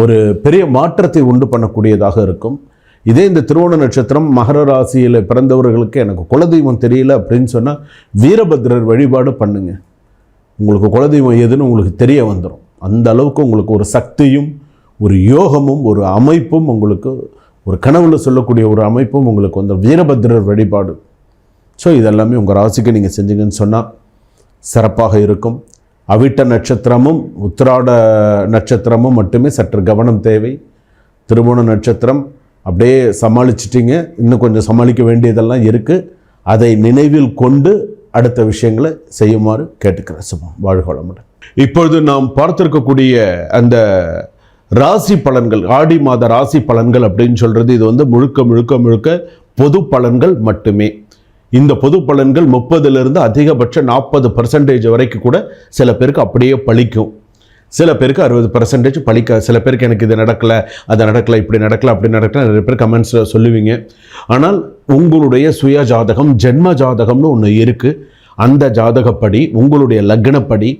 ஒரு பெரிய மாற்றத்தை உண்டு பண்ணக்கூடியதாக இருக்கும். இதே இந்த திருவோண நட்சத்திரம் மகர ராசியில் பிறந்தவர்களுக்கு எனக்கு குலதெய்வம் தெரியல அப்படின்னு சொன்னால் வீரபத்ரர் வழிபாடு பண்ணுங்க. உங்களுக்கு குலதெய்வம் எதுன்னு உங்களுக்கு தெரிய வந்துடும் அந்த அளவுக்கு உங்களுக்கு ஒரு சக்தியும் ஒரு யோகமும் ஒரு அமைப்பும் உங்களுக்கு ஒரு கனவுல சொல்லக்கூடிய ஒரு அமைப்பும் உங்களுக்கு வந்து வீரபத்ரர் வழிபாடு. ஸோ இதெல்லாமே உங்கள் ராசிக்கு நீங்கள் செஞ்சீங்கன்னு சொன்னால் சிறப்பாக இருக்கும். அவிட்ட நட்சத்திரமும் உத்திராட நட்சத்திரமும் மட்டுமே சற்று கவனம் தேவை. திருவோண நட்சத்திரம் அப்படியே சமாளிச்சிட்டிங்க. இன்னும் கொஞ்சம் சமாளிக்க வேண்டியதெல்லாம் இருக்குது அதை நினைவில் கொண்டு அடுத்த விஷயங்களை செய்யுமாறு கேட்டுக்கிறேன். சும்மா வாழ்கோளமுடன் இப்பொழுது நாம் பார்த்துருக்கக்கூடிய அந்த ராசி பலன்கள் ஆடி மாத ராசி பலன்கள் அப்படின்னு சொல்கிறது இது வந்து முழுக்க முழுக்க முழுக்க பொது பலன்கள் மட்டுமே. இந்த பொது பலன்கள் முப்பதுலேருந்து அதிகபட்சம் நாற்பது பர்சன்டேஜ் வரைக்கும் கூட சில பேருக்கு அப்படியே பழிக்கும். சில பேருக்கு அறுபது பர்சன்டேஜ் பழிக்க சில பேருக்கு எனக்கு இது நடக்கலை அது நடக்கலை இப்படி நடக்கலை அப்படி நடக்கல நிறைய பேர் கமெண்ட்ஸில் சொல்லுவீங்க. ஆனால் உங்களுடைய சுய ஜாதகம் ஜென்ம ஜாதகம்னு ஒன்று இருக்குது அந்த ஜாதகப்படி உங்களுடைய லக்னப்படி